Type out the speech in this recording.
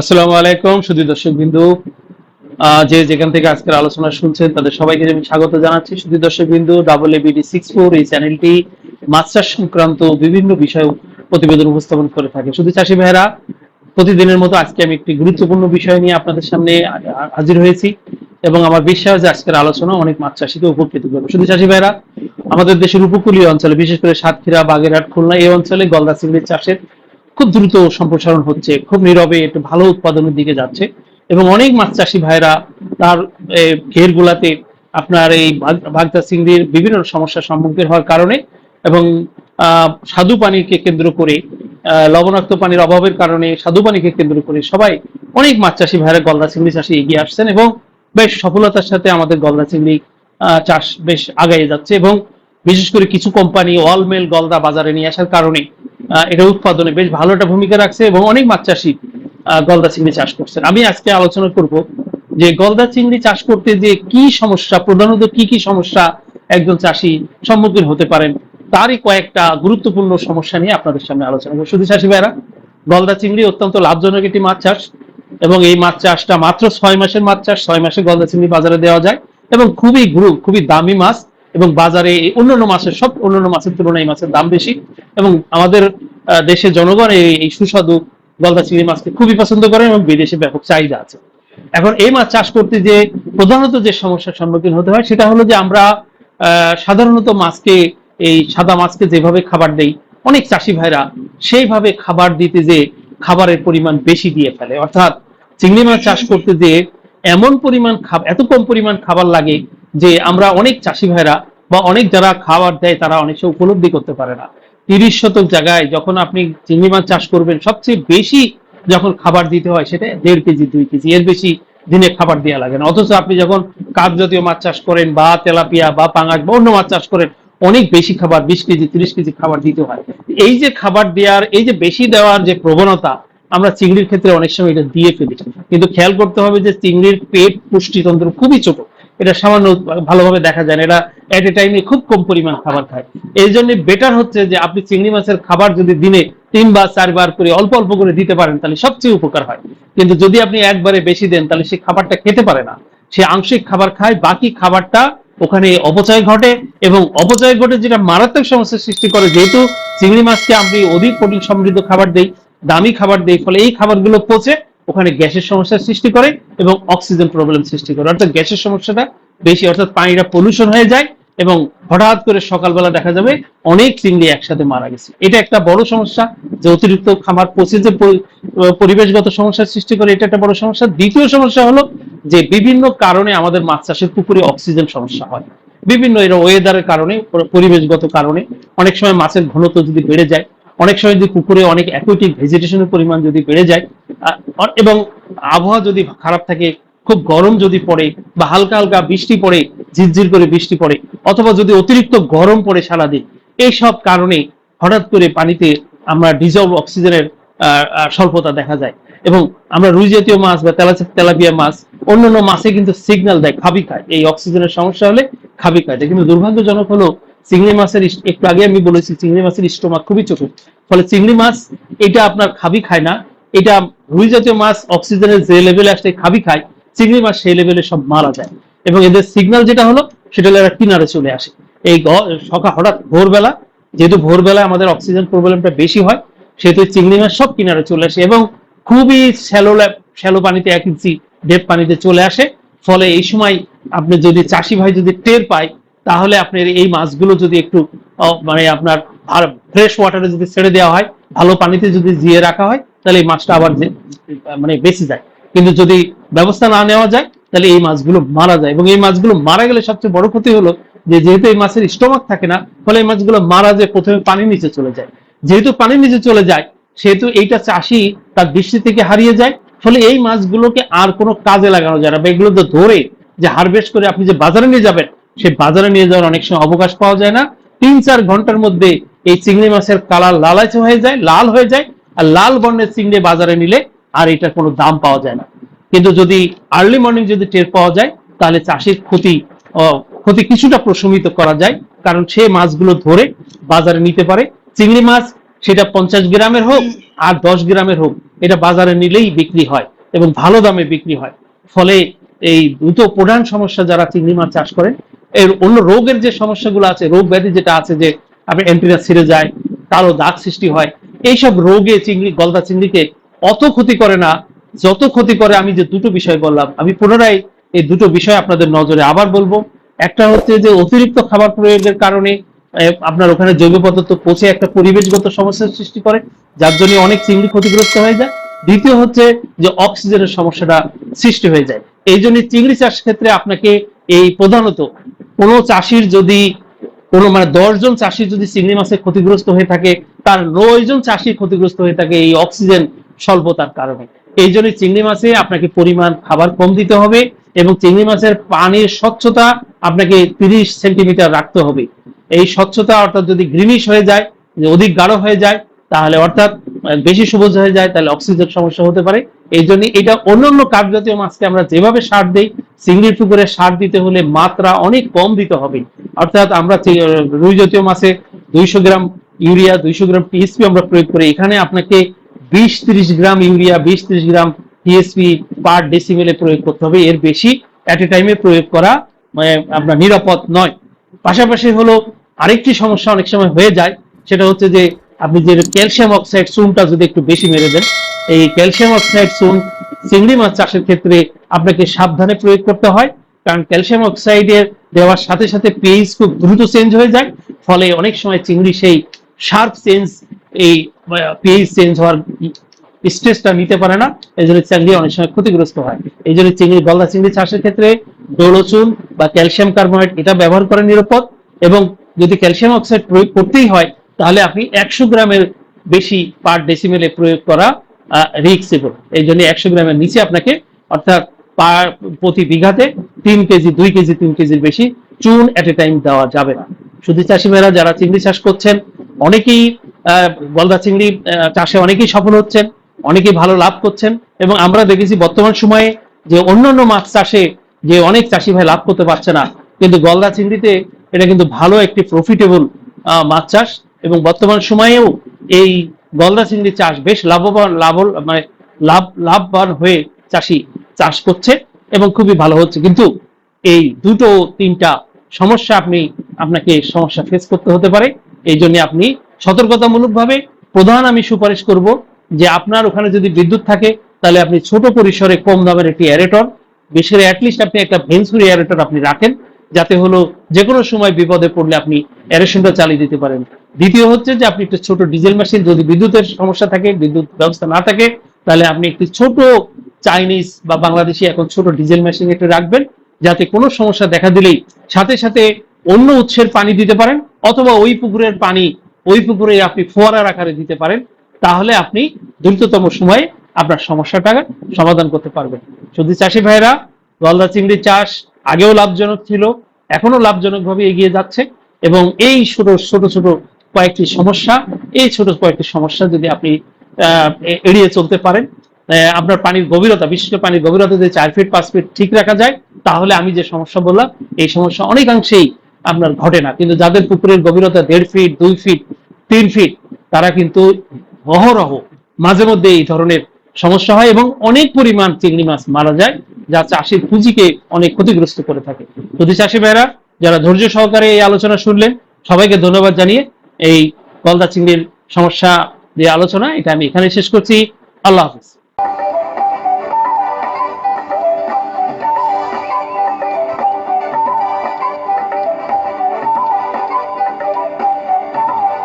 আসসালামু আলাইকুম শুধু দর্শক বিন্দু যে যেখান থেকে আজকের আলোচনা শুনছেন, তাদের সবাইকে আমি স্বাগত জানাচ্ছি। শুধু দর্শক বিন্দু ডাবল এবিডি সিক্স ফোর এই চ্যানেলটি মাছ চাষ সংক্রান্ত বিভিন্ন বিষয় প্রতিবেদন উপস্থাপন করে থাকে। শুধু চাষি ভাইরা প্রতিদিনের মতো আজকে আমি একটি গুরুত্বপূর্ণ বিষয় নিয়ে আপনাদের সামনে হাজির হয়েছি এবং আমার বিশ্বাস যে আজকের আলোচনা অনেক মাছ চাষিকে উপকৃত করবে। শুধু চাষি ভাইরা আমাদের দেশের উপকূলীয় অঞ্চলে, বিশেষ করে সাতক্ষীরা, বাগেরহাট, খুলনা, এই অঞ্চলে গলদা চিংড়ির চাষের খুব দ্রুত সম্প্রসারণ হচ্ছে, খুব নীরবে একটু ভালো উৎপাদনের দিকে যাচ্ছে। এবং অনেক মাছ চাষি ভাইরা তার ঘের গুলাতে আপনার এই বাগ- বাগদা চিংড়ির বিভিন্ন সমস্যার সম্মুখীন হওয়ার কারণে এবং স্বাদু পানিকে কেন্দ্র করে লবণাক্ত পানির অভাবের কারণে স্বাদু পানিকে কেন্দ্র করে সবাই অনেক মাছ চাষি ভাইরা গলদা চিংড়ি চাষে এগিয়ে আসছেন এবং বেশ সফলতার সাথে আমাদের গলদা চিংড়ি চাষ বেশ আগায় যাচ্ছে এবং বিশেষ করে কিছু কোম্পানি অলমেল গলদা বাজারে নিয়ে আসার কারণে এটা উৎপাদনে বেশ ভালো একটা ভূমিকা রাখছে এবং অনেক মাছ চাষি গলদা চিংড়ি চাষ করছেন। আমি আজকে আলোচনা করব যে গলদা চিংড়ি চাষ করতে যে কি সমস্যা, প্রধানত কি কি সমস্যা একজন চাষি সম্মুখীন হতে পারেন, তারই কয়েকটা গুরুত্বপূর্ণ সমস্যা নিয়ে আপনাদের সামনে আলোচনা করব। শুধু চাষি ভাইরা, গলদা চিংড়ি অত্যন্ত লাভজনক একটি মাছ চাষ এবং এই মাছ চাষটা মাত্র ছয় মাসের মাছ চাষ, ছয় মাসে গলদা চিংড়ি বাজারে দেওয়া যায় এবং খুবই গুরু, খুবই দামি মাছ। এবং বাজারে অন্যান্য মাছের সব অন্যান্য মাছের তুলনায় এই মাছের দাম বেশি। এবং আমাদের দেশের জনগণ এই সুস্বাদু গলদা চিংড়ি মাছকে খুবই পছন্দ করেন এবং বিদেশে ব্যাপক চাহিদা আছে। এখন এই মাছ চাষ করতে যে প্রধানত যে সমস্যার সম্মুখীন হতে হয় সেটা হলো যে আমরা সাধারণত মাছকে, এই সাদা মাছকে যেভাবে খাবার দেই, অনেক চাষি ভাইরা সেইভাবে খাবার দিতে যে খাবারের পরিমাণ বেশি দিয়ে ফেলে। অর্থাৎ চিংড়ি মাছ চাষ করতে যে এমন পরিমাণ খাবার এত কম পরিমাণ খাবার লাগে যে আমরা অনেক চাষি ভাইরা বা অনেক যারা খাবার দেয় তারা অনেক সময় উপলব্ধি করতে পারে না। তিরিশ শতক জায়গায় যখন আপনি চিংড়ি মাছ চাষ করবেন, সবচেয়ে বেশি যখন খাবার দিতে হয় সেটা দেড় কেজি, দুই কেজি, এর বেশি দিনে খাবার দেওয়া লাগে না। অথচ আপনি যখন কাপ জাতীয় মাছ চাষ করেন বা তেলাপিয়া বা পাঙাশ বা অন্য মাছ চাষ করেন, অনেক বেশি খাবার, বিশ কেজি, তিরিশ কেজি খাবার দিতে হয়। এই যে খাবার দেওয়ার, এই যে বেশি দেওয়ার যে প্রবণতা আমরা চিংড়ির ক্ষেত্রে অনেক সময় এটা দিয়ে ফেলি। কিন্তু খেয়াল করতে হবে যে চিংড়ির পেট পুষ্টিতন্ত্র খুবই ছোট। এটা সামান্য ভালোভাবে দেখা যায় না। এটা এট এ টাইমে খুব কম পরিমাণ খাবার খায়। এই জন্য বেটার হচ্ছে যে আপনি চিংড়ি মাছের খাবার যদি দিনে তিনবার, চারবার করে অল্প অল্প করে দিতে পারেন, তাহলে সবচেয়ে উপকার হয়। কিন্তু যদি আপনি একবারে বেশি দেন, তাহলে সে খাবারটা খেতে পারে না। সে আংশিক খাবার খায়, বাকি খাবারটা ওখানে অপচয় ঘটে এবং অপচয় ঘটে যেটা মারাত্মক সমস্যার সৃষ্টি করে। যেহেতু চিংড়ি মাছকে আপনি অধিক প্রোটিন সমৃদ্ধ খাবার দেই দামি খাবার দেয় ফলে এই খাবারগুলো পচে ওখানে গ্যাসের সমস্যার সৃষ্টি করে এবং অক্সিজেন প্রবলেম সৃষ্টি করে। অর্থাৎ গ্যাসের সমস্যাটা বেশি, অর্থাৎ পানিটা পলিউশন হয়ে যায় এবং হঠাৎ করে সকালবেলা দেখা যাবে অনেক চিংড়ি একসাথে মারা গেছে। এটা একটা বড় সমস্যা, যে অতিরিক্ত খাবার পচে যে পরিবেশগত সমস্যার সৃষ্টি করে, এটা একটা বড় সমস্যা। দ্বিতীয় সমস্যা হলো যে বিভিন্ন কারণে আমাদের মাছ চাষের পুকুরে অক্সিজেন সমস্যা হয়। বিভিন্ন এর ওয়েদারের কারণে, পরিবেশগত কারণে অনেক সময় মাছের ঘনত্ব যদি বেড়ে যায় অনেক সময় যদি পুকুরে অনেক অ্যাকুইটিক ভেজিটেশনের পরিমাণ যদি বেড়ে যায় এবং আবহাওয়া যদি খারাপ থাকে, খুব গরম যদি পড়ে বা হালকা হালকা বৃষ্টি পড়ে, ঝিরঝির করে বৃষ্টি পড়ে, অথবা যদি অতিরিক্ত গরম পড়ে সারাদিন, এইসব কারণে হঠাৎ করে পানিতে আমরা ডিজলভ অক্সিজেনের স্বল্পতা দেখা যায়। এবং আমরা রুই জাতীয় মাছ বা তেলা, তেলাপিয়া মাছ, অন্যান্য মাছে কিন্তু সিগন্যাল দেয়, খাবি খায়। এই অক্সিজেনের সমস্যা হলে খাবি খায়। কিন্তু দুর্ভাগ্যজনক হলো চিংড়ি মাছের একটু আগে আমি বলেছি, চিংড়ি মাছের স্টোমাক খুবই ছোট ফলে চিংড়ি মাছ, এটা আপনার খাবি খায় না। এটা রুই জাতীয় মাছ অক্সিজেনের যে লেভেলে আসলে খাবি খায়। চিংড়ি মাছ সেই লেভেলে সব মারা যায়। এবং এদের সিগন্যাল যেটা হলো, সেটা এরা কিনারে চলে আসে। এই সকাল হঠাৎ ভোরবেলা, যেহেতু ভোরবেলা আমাদের অক্সিজেন প্রবলেমটা বেশি হয়, সেহেতু চিংড়ি মাছ সব কিনারে চলে আসে এবং খুবই শ্যালো শ্যালো পানিতে এক ইঞ্চি ডেপ পানিতে চলে আসে। ফলে এই সময় আপনি যদি চাষি ভাই যদি টের পায় তাহলে আপনার এই মাছগুলো যদি একটু মানে আপনার আর ফ্রেশ ওয়াটারে যদি ছেড়ে দেওয়া হয়, ভালো পানিতে যদি জিয়ে রাখা হয়, তাহলে এই মাছটা আবার মানে বেঁচে যায়। কিন্তু যদি ব্যবস্থা না নেওয়া যায়, তাহলে এই মাছগুলো মারা যায়। এবং এই মাছগুলো মারা গেলে সবচেয়ে বড় ক্ষতি হলো যে, যেহেতু এই মাছের স্টোমাক থাকে না, ফলে এই মাছগুলো মারা যায় প্রথমে পানির নিচে চলে যায়। যেহেতু পানির নিচে চলে যায়, সেহেতু এইটা চাষি তার দৃষ্টি থেকে হারিয়ে যায়, ফলে এই মাছগুলোকে আর কোনো কাজে লাগানো যায় না। বা এগুলো ধরে যে হারভেস্ট করে আপনি যে বাজারে নিয়ে যাবেন সেই বাজারে নিয়ে যাওয়ার অনেক সময় অবকাশ পাওয়া যায় না। তিন চার ঘণ্টার মধ্যে এই চিংড়ি মাছের কালার লালাচে হয়ে যায়, লাল হয়ে যায়, আর লাল বর্ণের চিংড়ি বাজারে নিলে আর এটার কোনো দাম পাওয়া যায় না। কিন্তু যদি আর্লি মর্নিং যদি টের পাওয়া যায়, তাহলে চাষির ক্ষতি ক্ষতি কিছুটা প্রশমিত করা যায়। কারণ সে মাছগুলো ধরে বাজারে নিতে পারে। চিংড়ি মাছ সেটা পঞ্চাশ গ্রামের হোক আর দশ গ্রামের হোক, এটা বাজারে নিলেই বিক্রি হয় এবং ভালো দামে বিক্রি হয়। ফলে এই দুটো প্রধান সমস্যা যারা চিংড়ি মাছ চাষ করেন এর অন্য রোগের যে সমস্যাগুলো আছে, রোগ ব্যাধি যেটা আছে যে আপনার অ্যান্টিনা ছিঁড়ে যায়, তারও দাগ সৃষ্টি হয়, এইসব রোগে চিংড়ি, গলদা চিংড়িকে অত ক্ষতি করে না, যত ক্ষতি করে আমি যে দুটো বিষয় বললাম, আমি পুনরায় এই দুটো বিষয় আপনাদের নজরে আবার বলব। একটা হচ্ছে যে অতিরিক্ত খাবার প্রয়োগের কারণে আপনার ওখানে জৈব পদার্থ পচে একটা পরিবেশগত সমস্যার সৃষ্টি করে, যার জন্য অনেক চিংড়ি ক্ষতিগ্রস্ত হয়ে যায়। দ্বিতীয় হচ্ছে যে অক্সিজেনের সমস্যাটা সৃষ্টি হয়ে যায়। এই জন্য চিংড়ি চাষ ক্ষেত্রে আপনাকে এই প্রধানত কোনো চাষির যদি, কোনো মানে দশজন চাষি যদি চিংড়ি মাছের ক্ষতিগ্রস্ত হয়ে থাকে, তার নয়জন চাষি ক্ষতিগ্রস্ত হয়ে থাকে এই অক্সিজেন স্বল্পতার কারণে। এই জন্য চিংড়ি মাছে আপনাকে পরিমাণ খাবার কম দিতে হবে এবং চিংড়ি মাছের পানির স্বচ্ছতা আপনাকে তিরিশ সেন্টিমিটার রাখতে হবে। এই স্বচ্ছতা অর্থাৎ যদি গ্রিনিশ হয়ে যায় যে অধিক গাঢ় হয়ে যায়, তাহলে অর্থাৎ বেশি সবুজ হয়ে যায়, তাহলে অক্সিজেন সমস্যা হতে পারে। এই জন্য এটা অন্যান্য কাঠ জাতীয় মাছকে আমরা যেভাবে সার দেই, চিংড়ির পুকুরে সার দিতে হলে মাত্রা অনেক কম দিতে হবে। অর্থাৎ আমরা রুই জাতীয় মাছে দুইশো গ্রাম ইউরিয়া, দুইশো গ্রাম টিএসপি আমরা প্রয়োগ করি। এখানে আপনাকে বিশ ত্রিশ গ্রাম ইউরিয়া, বিশ ত্রিশ গ্রাম টিএসপি পার ডেসিমেলে প্রয়োগ করতে হবে। এর বেশি অ্যাট এ টাইমে প্রয়োগ করা মানে আপনার নিরাপদ নয়। পাশাপাশি হলো আরেকটি সমস্যা অনেক সময় হয়ে যায়, সেটা হচ্ছে যে আপনি যে ক্যালসিয়াম অক্সাইড, চুনটা যদি একটু বেশি মেরে দেন এই ক্যালসিয়াম অক্সাইড চুন চিংড়ি মাছ চাষের ক্ষেত্রে আপনাকে সাবধানে প্রয়োগ করতে হয়, কারণ ক্যালসিয়াম অক্সাইডের দেওয়ার সাথে সাথে পিএইচ খুব দ্রুত চেঞ্জ হয়ে যায়, ফলে অনেক সময় চিংড়ি সেই শার্প চেঞ্জ এই পিএইচ চেঞ্জ হওয়ার স্ট্রেসটা নিতে পারে না, এই জন্য চিংড়ি অনেক সময় ক্ষতিগ্রস্ত হয়। এই জন্য চিংড়ি, গলদা চিংড়ি চাষের ক্ষেত্রে ডোলোচুন বা ক্যালসিয়াম কার্বোনেট এটা ব্যবহার করা নিরাপদ এবং যদি ক্যালসিয়াম অক্সাইড প্রয়োগ করতেই হয়, তাহলে আপনি একশো গ্রামের বেশি পার ডেসিমেলে প্রয়োগ করা রিক্সেবল এই জন্য একশো গ্রামের নিচে আপনাকে, অর্থাৎ পার প্রতি বিঘাতে তিন কেজি, দুই কেজি, তিন কেজির বেশি চুন এট এ টাইম দেওয়া যাবে না। শুধু চাষি ভাইরা যারা চিংড়ি চাষ করছেন, অনেকেই গলদা চিংড়ি চাষে অনেকেই সফল হচ্ছেন, অনেকেই ভালো লাভ করছেন এবং আমরা দেখেছি বর্তমান সময়ে যে অন্যান্য মাছ চাষে যে অনেক চাষি ভাই লাভ করতে পারছে না, কিন্তু গলদা চিংড়িতে এটা কিন্তু ভালো একটি প্রফিটেবল মাছ চাষ এবং বর্তমান সময়েও এই গলদা চিংড়ি চাষ বেশ লাভবান লাভ মানে লাভ, লাভবান হয়ে চাষি চাষ করছে এবং খুবই ভালো হচ্ছে। কিন্তু এই দুটো, তিনটা সমস্যা আপনি, আপনাকে সমস্যা ফেস করতে হতে পারে। এই জন্য আপনি সতর্কতামূলকভাবে প্রধান আমি সুপারিশ করব যে আপনার ওখানে যদি বিদ্যুৎ থাকে, তাহলে আপনি ছোট পরিসরে কম দামের একটি অ্যারেটর বিশেষ করে অ্যাটলিস্ট আপনি একটা ভেন্সুরি অ্যারেটর আপনি রাখেন, যাতে হলো যে কোনো সময় বিপদে পড়লে আপনি অ্যারেশনটা চালিয়ে দিতে পারেন। দ্বিতীয় হচ্ছে যে আপনি একটা ছোট ডিজেল মেশিন, যদি বিদ্যুতের সমস্যা থাকে, বিদ্যুৎ ব্যবস্থা না থাকে, তাহলে আপনি একটি ছোট চাইনিজ বা বাংলাদেশি এখন ছোট ডিজেল মেশিন একটু রাখবেন, যাতে কোনো সমস্যা দেখা দিলেই সাথে সাথে অন্য উৎসের পানি দিতে পারেন, অথবা ওই পুকুরের পানি ওই পুকুরে আপনি ফোয়ারার আকারে দিতে পারেন, তাহলে আপনি দ্রুততম সময়ে আপনার সমস্যাটা সমাধান করতে পারবেন। শুধু চাষি ভাইরা, গলদা চিংড়ি চাষ আগেও লাভজনক ছিল এখনও লাভজনকভাবে এগিয়ে যাচ্ছে, এবং এই ছোট ছোট ছোট কয়েকটি সমস্যা, এই ছোট কয়েকটি সমস্যা যদি আপনি এড়িয়ে চলতে পারেন আপনার পানির গভীরতা বিশেষ পানির গভীরতা যদি চার ফিট পাঁচ ফিট ঠিক রাখা যায়, তাহলে আমি যে সমস্যা বললাম, এই সমস্যা অনেকাংশেই আপনার ঘটে না। কিন্তু যাদের পুকুরের গভীরতা দেড় ফিট দুই ফিট তিন ফিট তারা কিন্তু অহরহ মাঝে মধ্যে এই ধরনের সমস্যা হয় এবং অনেক পরিমাণ চিংড়ি মাছ মারা যায়, যা চাষির পুঁজিকে অনেক ক্ষতিগ্রস্ত করে থাকে। যদি চাষি ভাইরা যারা ধৈর্য সহকারে এই আলোচনা শুনলেন, সবাইকে ধন্যবাদ জানিয়ে এই গলদা চিংড়ির সমস্যা দিয়ে আলোচনা এটা আমি এখানে শেষ করছি। আল্লাহ হাফিজ।